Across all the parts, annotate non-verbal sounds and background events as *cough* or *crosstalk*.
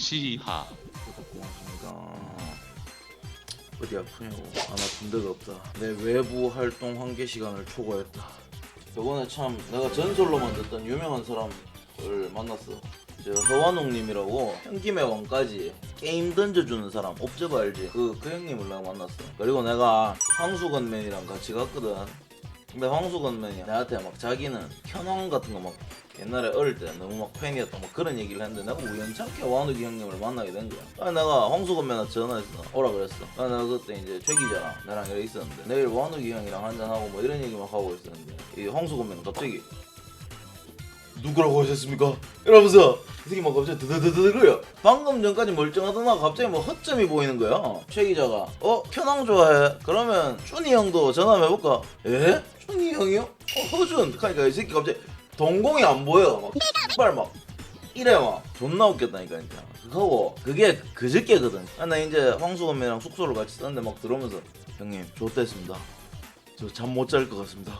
시하 고맙습니다. 어디 아프냐고 안 아픈 데가 없다. 내 외부 활동 한계 시간을 초과했다. 저번에 참 내가 전설로만 듣던 유명한 사람을 만났어. 저 허완웅님이라고 현김의 왕까지 게임 던져주는 사람 옵저버 알지? 그, 그 형님을 내가 만났어. 그리고 내가 황수건맨이랑 같이 갔거든. 근데 황수건맨이 나한테 막 자기는 현황 같은 거 막 옛날에 어릴 때 너무 막 팬이었다 막 그런 얘기를 했는데 내가 우연찮게 완욱이 형님을 만나게 된 거야. 아 내가 황수건맨한테 전화했어. 오라 그랬어. 아 내가 그때 이제 최 기자랑 나랑 이래 있었는데 내일 완욱이 형이랑 한잔하고 뭐 이런 얘기 막 하고 있었는데 이 황수건맨은 갑자기 누구라고 하셨습니까? 이러면서 이 새끼 막 갑자기 드드드드거려 방금 전까지 멀쩡하던 나가 갑자기 뭐 허점이 보이는 거야 최 기자가 어? 편황 좋아해? 그러면 쭈니 형도 전화 한번 해볼까? 에? 쭈니 형이요? 어 허준 그러니까 이 새끼 갑자기 동공이 안 보여 막 X발 막 이래 막 존나 웃겼다니까 진짜 그거고 그게 그저께거든 아, 나 이제 황수건이랑 숙소를 같이 썼는데 막 들어오면서 형님 좋댔습니다 저 잠 못 잘 것 같습니다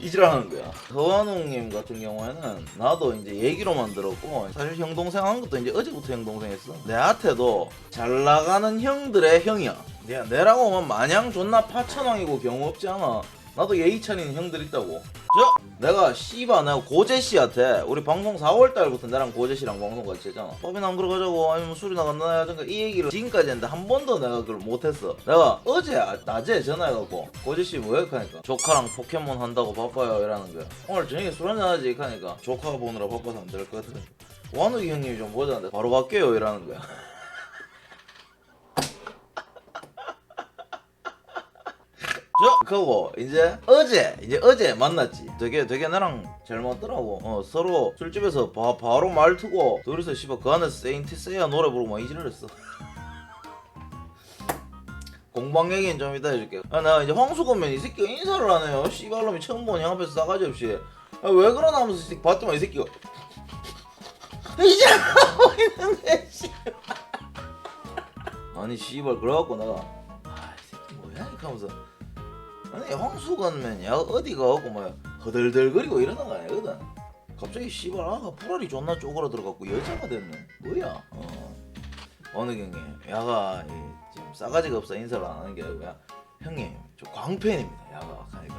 이지랄하는 거야. 허완웅님 같은 경우에는 나도 이제 얘기로만 들었고 사실 형 동생 한 것도 이제 어제부터 형 동생 했어. 내한테도 잘 나가는 형들의 형이야. 내 내라고 하면 마냥 존나 파천왕이고 경우 없지 않아. 나도 예의 차리는 형들 있다고. 저 내가 씨바 내가 고재 씨한테 우리 방송 4월 달부터 나랑 고재 씨랑 방송 같이 했잖아. 밥이나 안 들어가자고 아니면 술이 나갔나 하든가 이 얘기를 지금까지 했는데 한 번도 내가 그걸 못했어. 내가 어제 아- 낮에 전화해갖고 고재 씨 뭐야 하니까 조카랑 포켓몬 한다고 바빠요 이라는 거야. 오늘 저녁에 술 한잔 하지 하니까 조카 보느라 바빠서 안 될 것 같아. 완욱이 형님이 좀 보자는데 바로 갈게요 이라는 거야. *laughs* 저 그거 이제 어제 이제 어제 만났지. 되게 되게 나랑 잘 맞더라고. 어 서로 술집에서 바, 바로 말 트고 둘이서 씨발 그 안에서 세인트 세야 노래 부르고 막 이지랄 했어. *laughs* 공방 얘기는 좀 이따 해줄게. 아, 나 이제 황수건맨 이 새끼가 인사를 안 해요. 씨발놈이 처음 보는 형 앞에서 싸가지 없이. 아, 왜 그러나 하면서 봤더만 이 새끼가. *laughs* 이제 하고 있는데 씨발. *laughs* 아니 씨발 그래갖고 내가 아이 새끼 뭐야? 이렇게 하면서 아니 황수건 맨 야 어디가 없고 뭐 허들들거리고 이러는 거 아니거든 갑자기 씨발 아가 불알이 존나 쪼그라 들어갖고 여자가 됐네. 뭐야? 어. 어느 경에 야가 이, 지금 싸가지가 없어 인사를 안 하는 게 아니고 야 형님 저 광팬입니다 야가. 하니까.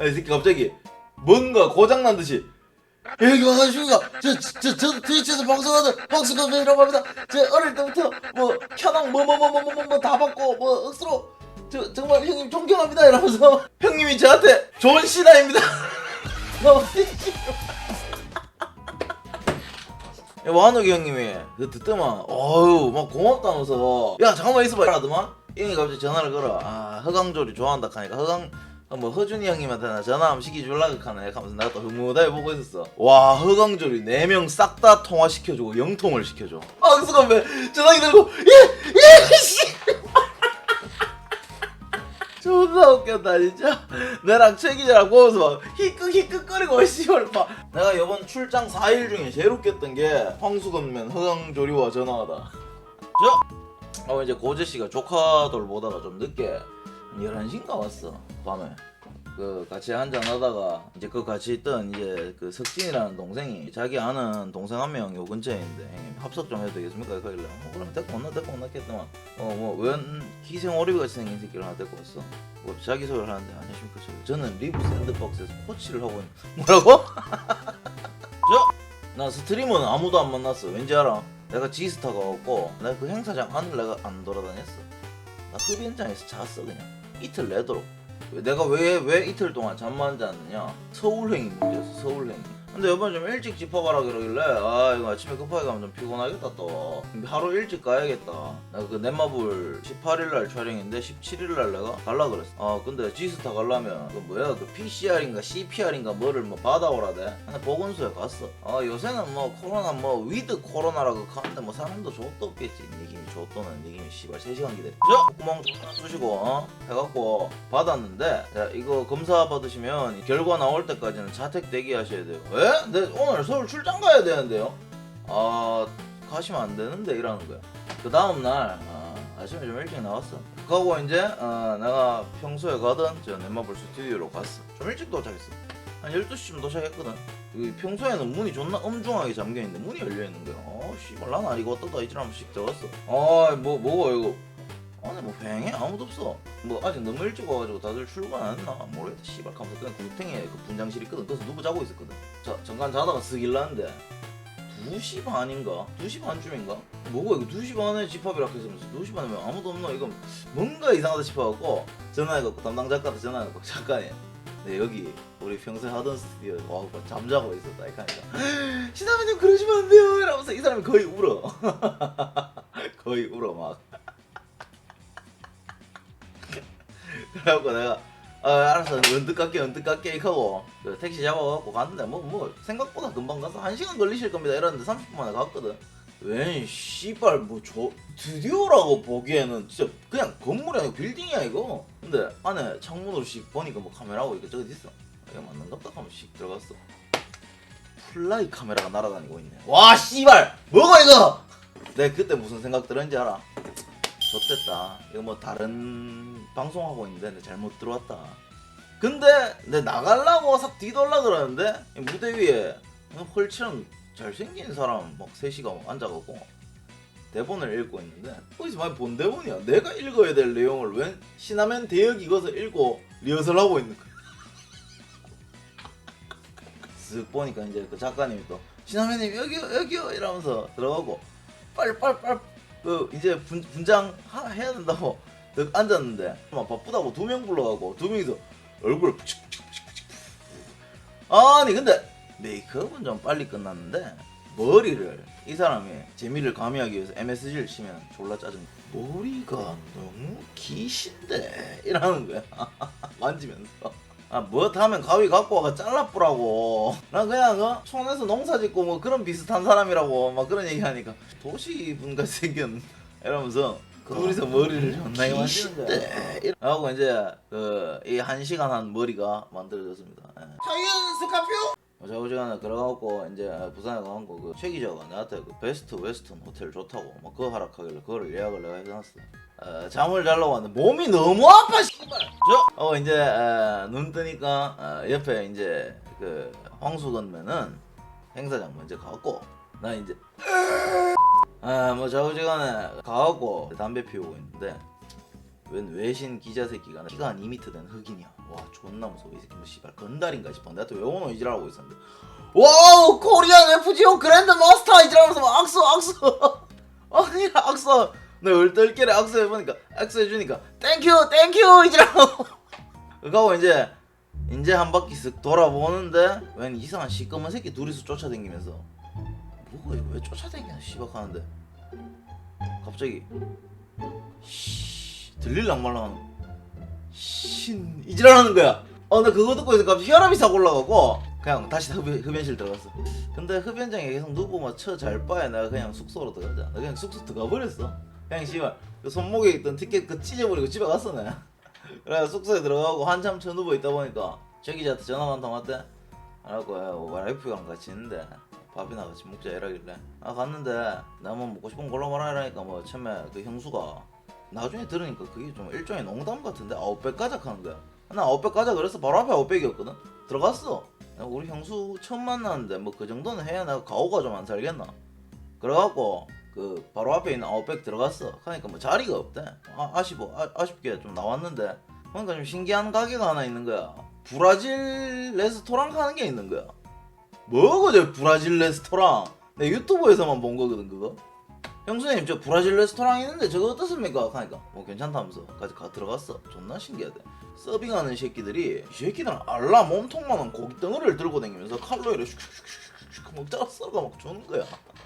야, 이 새끼 갑자기 뭔가 고장난 듯이 여기 와가지고 저저 저 트위치에서 방송하는 황수건맨이라고 합니다. 저 어릴 때부터 뭐 현황 뭐뭐 뭐 뭐 뭐 뭐 다 받고 뭐 억수로 저 정말 형님 존경합니다 이러면서. *laughs* 형님이 저한테 존 시나입니다. 너무 완욱이 형님이 그 듣더만 어유 막 고맙다면서. 야 잠깐만 있어봐 하더만. 형이 갑자기 전화를 걸어. 아 허강조리 좋아한다 하니까 허강 어, 뭐 허준이 형님한테 나 전화 한번 시켜줄라 하네. 하면서 내가 또 흐뭇하게 보고 있었어. 와 허강조리 4명 싹 다 통화시켜주고 영통을 시켜줘. 아 그래서 왜 전화기 들고 예예씨 존나 웃겼다 진짜. 내랑 최 기자랑 보면서 막 히끗 히끗거리고 씨발 막. 내가 이번 출장 4일 중에 제일 웃겼던 게 황수건맨 허강조리와 전화하다. 저 어, 이제 고재 씨가 조카들 보다가 좀 늦게 한 11시인가 왔어 밤에 그 같이 한잔 하다가 이제 그 같이 있던 이제 그 석진이라는 동생이 자기 아는 동생 한 명 요 근처에 있는데 형님 합석 좀 해도 되겠습니까? 그러길래 어, 그럼 데리고 온나? 데리고 온나 했더만. 어뭐웬 기생 오리비 같이 생긴 새끼를 하나 데리고 왔어? 뭐 자기 소개를 하는데 안녕하십니까? 저, 저는 리브 샌드박스에서 코치를 하고 있는 *laughs* 뭐라고? *laughs* 저? 나 스트리머는 아무도 안 만났어. 왠지 알아? 내가 지스타가 왔고 내가 그 행사장 안을 내가 안 돌아다녔어. 나 흡연장에서 잤어 그냥. 이틀 내도록 내가 왜 왜 이틀 동안 잠만 잤느냐? 서울행이 문제였어 서울행이 근데 이번에 좀 일찍 집합하라 그러길래 아 이거 아침에 급하게 가면 좀 피곤하겠다 또. 하루 일찍 가야겠다. 내가 그 넷마블 18일날 촬영인데 17일날 내가 갈라 그랬어. 아 근데 지스타 가려면 그 뭐야? 그 PCR인가 CPR인가 뭐를 뭐 받아오라대 근데 보건소에 갔어. 아 요새는 뭐 코로나 뭐 위드 코로나라고 하는데 뭐 사람도 좆도 없겠지. 니김이 좆도는 니김이 씨발 3시간 기다려. 저 구멍 쑤시고 어? 해갖고 받았는데 야, 이거 검사 받으시면 결과 나올 때까지는 자택 대기하셔야 돼요 왜? 내 오늘 서울 출장 가야 되는데요. 아 가시면 안 되는데 이러는 거야. 그 다음 날 아, 아침에 좀 일찍 나왔어. 그하고 이제 어, 내가 평소에 가던 저 넷마블 스튜디오로 갔어. 좀 일찍 도착했어. 한 12시쯤 도착했거든. 그 평소에는 문이 존나 엄중하게 잠겨있는데 문이 열려있는 거야. 어 씨발 난 아니고 어떠다 이지라면씩 들어갔어. 아 뭐 뭐고 이거 안에 뭐 뱅해 아무도 없어. 뭐 아직 너무 일찍 와가지고 다들 출근 안 했나? 모르겠다. 씨발 하면서 그냥 굴탱이에 그 분장실 있거든. 그래서 누구 자고 있었거든. 자 잠깐 자다가 쓰길라는데. 2시 반인가? 2시 반쯤인가? 뭐고 이거 2시 반에 집합이라 했으면서 2시 반에 왜 아무도 없나? 이거 뭔가 이상하다 싶어갖고 전화해갖고 담당 작가한테 전화해갖고 작가님 네 여기 우리 평소에 하던 스튜디오에 와갖고 잠자고 있었다. 이렇게 하니까 시사부님 그러시면 안 돼요. 이러면서 이 사람이 거의 울어. *laughs* 거의 울어 막 그래갖고 내가 아 알았어. 언뜻 깎게 언뜻 이렇게. 하고 그 택시 잡아갖고 갔는데 뭐 뭐 생각보다 금방 가서 한 시간 걸리실 겁니다. 이랬는데 30분 만에 갔거든. 웬 씨발 뭐 저 드디어라고 보기에는 진짜 그냥 건물이 아니고 빌딩이야 이거. 근데 안에 창문으로 씩 보니까 뭐 카메라고 이거 저기 있어. 이거 맞는갑다. 하면 씩 들어갔어. 플라이 카메라가 날아다니고 있네. 와 씨발! 뭐고 이거? 내가 그때 무슨 생각 들었는지 알아 좋됐다. 이거 뭐 다른 방송하고 있는데 내 잘못 들어왔다. 근데 내 나가려고 싹 뒤돌라 그러는데 이 무대 위에 헐치랑 잘생긴 사람 막 셋이가 앉아갖고 대본을 읽고 있는데 어디서 많이 본 대본이야. 내가 읽어야 될 내용을 웬 신라면 대역 익어서 읽고 리허설 하고 있는 거야. *laughs* 쓱 보니까 이제 그 작가님이 또 신라면님 여기요 여기요 이러면서 들어가고 빨리 빨리 빨리 그 이제 분, 분장 하, 해야 된다고 딱 앉았는데 막 바쁘다고 두 명 불러가고 두 명이서 얼굴을 푹푹푹푹 아니 근데 메이크업은 좀 빨리 끝났는데 머리를 이 사람이 재미를 가미하기 위해서 MSG를 치면 졸라 짜증. 머리가 너무 기신데? 이러는 거야. *laughs* 만지면서 아, 뭐 하면 가위 갖고 와가 잘라뿌라고. 난 그냥, 어, 촌에서 농사 짓고 뭐 그런 비슷한 사람이라고 막 그런 얘기 하니까 도시 분 같이 생겼 이러면서 둘이서 머리를 존나게 만지는 거야. 하고 이제 그이 한 시간 한 머리가 만들어졌습니다. 예. 자이언 스카피오? 저우지간에 그래갖고 이제 부산에 가고 그 최기자가 나한테 그 베스트 웨스턴 호텔 좋다고 막 그거 하락하길래 그거를 예약을 내가 해놨어. 어, 잠을 자려고 왔는데 몸이 너무 아파 씨발. 저, 어 이제 에, 눈 뜨니까 어, 옆에 이제 그 황수 건면은 행사장 먼저 가고 나 이제 아뭐 저우지간에 가갖고 담배 피우고 있는데 웬 외신 기자 새끼가 키가 한 2m 된 흑인이야. 와 존나 무서워 이 새끼 뭐 씨발 건달인가 싶어. 내가 또 영어로 이질하고 있었는데 와우 코리안 FGO 그랜드 마스터 이질하면서 막 악수 악수 *laughs* 아니 악수 내 얼떨결에 악수 해보니까 악수 해주니까 땡큐 땡큐 이질하고. 그거고 이제 이제 한 바퀴 쓱 돌아보는데 웬 이상한 시꺼먼 새끼 둘이서 쫓아다니면서. 뭐가 이거 왜 쫓아다니냐 씨발 하는데. 갑자기 씨 들릴랑 말랑 신 이지랄하는 거야. 어 나 그거 듣고 있으니까 갑자기 혈압이 싹 올라가고 그냥 다시 흡연, 흡연실 들어갔어. 근데 흡연장에 계속 누구만 쳐잘 빠야 내가 그냥 숙소로 들어가자. 나 그냥 숙소 들어가 버렸어 그냥 씨발 그 손목에 있던 티켓 그 찢어버리고 집에 갔어 내가 그래 숙소에 들어가고 한참 쳐 누워 있다 보니까 최 기자한테 전화가 한통 왔대. 그래갖고 야, 와이프랑 같이 있는데 밥이나 같이 먹자 이러길래. 아 갔는데 나뭐 먹고 싶은 거 골라봐라 이러니까 뭐 처음에 그 형수가 나중에 들으니까 그게 좀 일종의 농담 같은데 아웃백 가자 하는 거야. 나 아웃백 가자 그래서 바로 앞에 아웃백이었거든. 들어갔어. 야, 우리 형수 처음 만났는데 뭐 그 정도는 해야 내가 가오가 좀 안 살겠나. 그래갖고 그 바로 앞에 있는 아웃백 들어갔어. 하니까 뭐 자리가 없대. 아, 아쉽어. 아, 아쉽게 좀 나왔는데. 그러니까 좀 신기한 가게가 하나 있는 거야. 브라질 레스토랑 하는 게 있는 거야. 뭐고 저 브라질 레스토랑? 내 유튜브에서만 본 거거든 그거. 형수님 저 브라질 레스토랑 있는데 저거 어떻습니까? 하니까 뭐 괜찮다면서. 까지 가 들어갔어. 존나 신기하대. 서빙하는 새끼들이 이 새끼들은 알라 몸통만한 고기 덩어리를 들고 다니면서 칼로리를 슉슉슉 슉막 썰어가 막 주는 거야?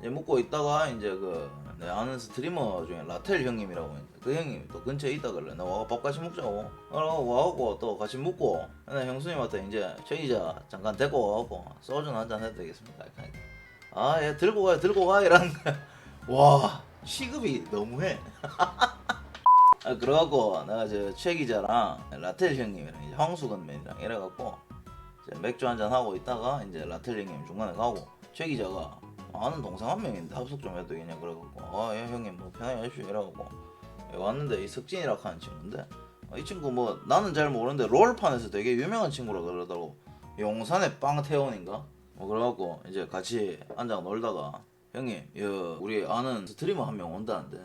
이제 먹고 있다가 이제 그 내 아는 스트리머 중에 라텔 형님이라고 있는데 그 형님이 또 근처에 있다 그래 나 와가 밥 같이 먹자고 그러고 와갖고 또 같이 먹고 나 형수님한테 이제 최 기자 잠깐 데리고 와갖고 소주 한잔 해도? 이렇게 하니까. 아예 들고 가요 들고 가 이러는 거야. *laughs* 와 시급이 너무해. *laughs* 아, 그래갖고 내가 저최 기자랑 라텔 형님이랑 이제 황수건 맨이랑 이래갖고 이제 맥주 한잔 하고 있다가 이제 라텔 형님 중간에 가고 최 기자가 아는 동생 한 명인데 합숙 좀 해도 되냐 그래갖고 아예 형님 뭐 편하게 하십시오 이래갖고 왔는데 이 석진이라고 하는 친구인데 아, 이 친구 뭐 나는 잘 모르는데 롤판에서 되게 유명한 친구라 그러더라고 용산에 빵태원인가? 뭐 그래갖고 이제 같이 앉아 놀다가 형님 여 우리 아는 스트리머 한 명 온다는데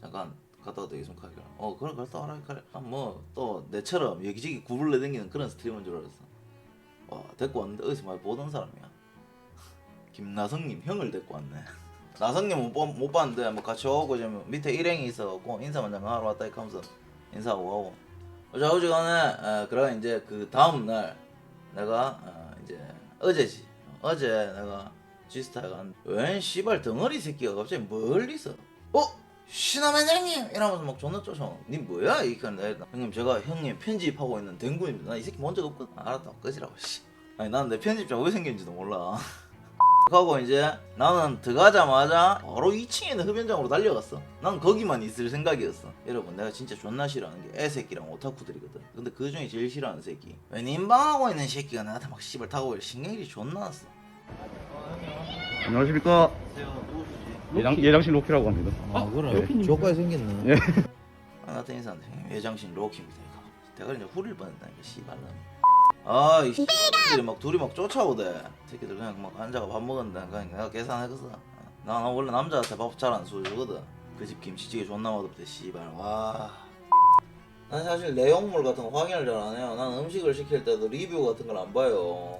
잠깐 갔다 와도 되겠습니까? 어 그래 갔다 와라 그래 뭐또 내처럼 여기저기 구불러 댕기는 그런 스트리머인 줄 알았어 와 데리고 왔는데 어디서 많이 보던 사람이야. *laughs* 김나성님 형을 데리고 왔네. *laughs* 나성님 못, 보- 못 봤는데 뭐 같이 오고 지금 밑에 일행이 있어갖고 인사만 잠깐 하러 왔다 이렇게 하면서 인사하고 가고 어지간에 어, 그래 이제 그 다음 날 내가 어, 이제 어제지. 어제 내가 지스타에 갔는데 웬 씨발 덩어리 새끼가 갑자기 멀리서 어? 신하면 형님 이러면서 막 존나 쫓아오 니 뭐야 이렇게 내가 형님 제가 형님 편집하고 있는 댕구입니다 나 이 새끼 본적 없거든 아, 알았다 끄지라고 씨 아니 나는 내 편집자 왜 생긴지도 몰라 *laughs* 하고 이제 나는 들어가자마자 바로 2층에 있는 흡연장으로 달려갔어. 난 거기만 있을 생각이었어. 여러분 내가 진짜 존나 싫어하는 게 애새끼랑 오타쿠들이거든. 근데 그 중에 제일 싫어하는 새끼. 웬 인방하고 있는 새끼가 나한테 막 씨발 타고 신경질이 존나 났어. 안녕하십니까 예장, 예장실 로키라고 합니다 아 그래? 네. 조까지 생겼네. 예. *laughs* 아, 인사한테 형님 예장신 로키입니다. 이거. 대가리 이제 후릴 뻔했다니까 씨발놈. 아이 새끼들이 막 둘이 막 쫓아오대. 새끼들 그냥 막 앉아가 밥 먹었는데 그냥 내가 계산하겠어. 나, 나 원래 남자한테 밥 잘 안 쏘주거든. 그 집 김치찌개 존나 맛없대 씨발. 와. 난 사실 내용물 같은 거 확인을 잘 안 해요. 난 음식을 시킬 때도 리뷰 같은 걸 안 봐요.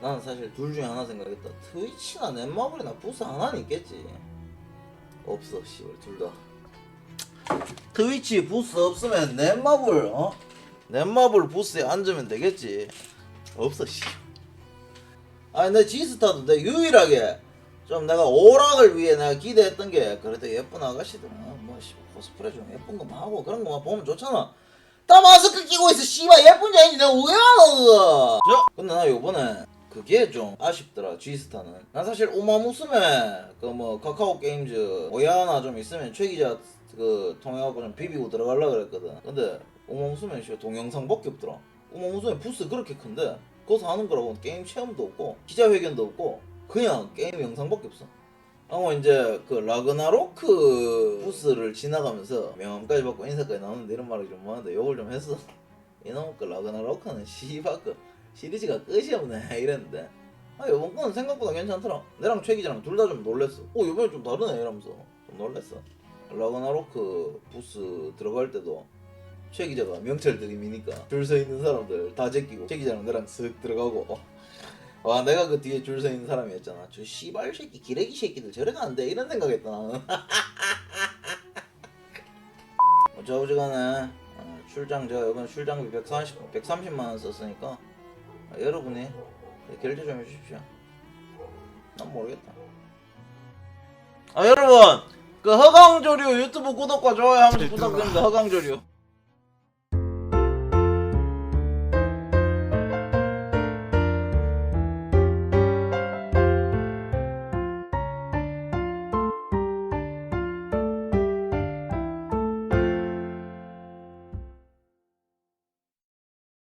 나는 사실 둘 중에 하나 생각했다. 트위치나 넷마블이나 부스 하나는 있겠지. 없어 씨발 둘 다. 트위치 부스 없으면 넷마블 어? 넷마블 부스에 앉으면 되겠지 없어 씨 아니 내 지스타도 내 유일하게 좀 내가 오락을 위해 내가 기대했던 게 그래도 예쁜 아가씨들 어, 뭐 씨, 코스프레 좀 예쁜 거만 하고 그런 거만 보면 좋잖아 다 마스크 끼고 있어 씨발 예쁜지 아닌지 내가 왜 알아 그거 저 근데 나 요번에 그게 좀 아쉽더라 G스타는. 난 사실 우마무스메 그 뭐 카카오 게임즈 오야나 좀 있으면 최 기자 그 통해갖고 좀 비비고 들어가려 그랬거든. 근데 우마무스메 씨 동영상밖에 없더라. 우마무스메 부스 그렇게 큰데 거기서 하는 거라고 게임 체험도 없고 기자회견도 없고 그냥 게임 영상밖에 없어. 하고 이제 그 라그나로크 부스를 지나가면서 명함까지 받고 인사까지 나오는데 이런 말을 좀 뭐하는데 욕을 좀 했어. 이놈 그 라그나로크는 씨발 그 시리즈가 끝이 없네. *laughs* 이랬는데. 아 이번 거는 생각보다 괜찮더라. 내랑 최 기자랑 둘 다 좀 놀랬어. 어 이번에 좀 다르네 이러면서. 좀 놀랬어. 라그나로크 부스 들어갈 때도 최 기자가 명찰 들이미니까 줄 서 있는 사람들 다 제끼고 최 기자랑 나랑 쓱 들어가고. 와 내가 그 뒤에 줄 서 있는 사람이었잖아. 저 씨발 새끼 기레기 새끼들 저래 가는데 이런 생각했다 나는. *laughs* 어쩌고저쩌간에 어, 출장 제가 이번 출장비 130, 130만 원 썼으니까 아, 여러분이 결제 좀 해주십시오. 난 모르겠다. 아 여러분! 그 허강조류 유튜브 구독과 좋아요 한 번씩 부탁드립니다. 허강조류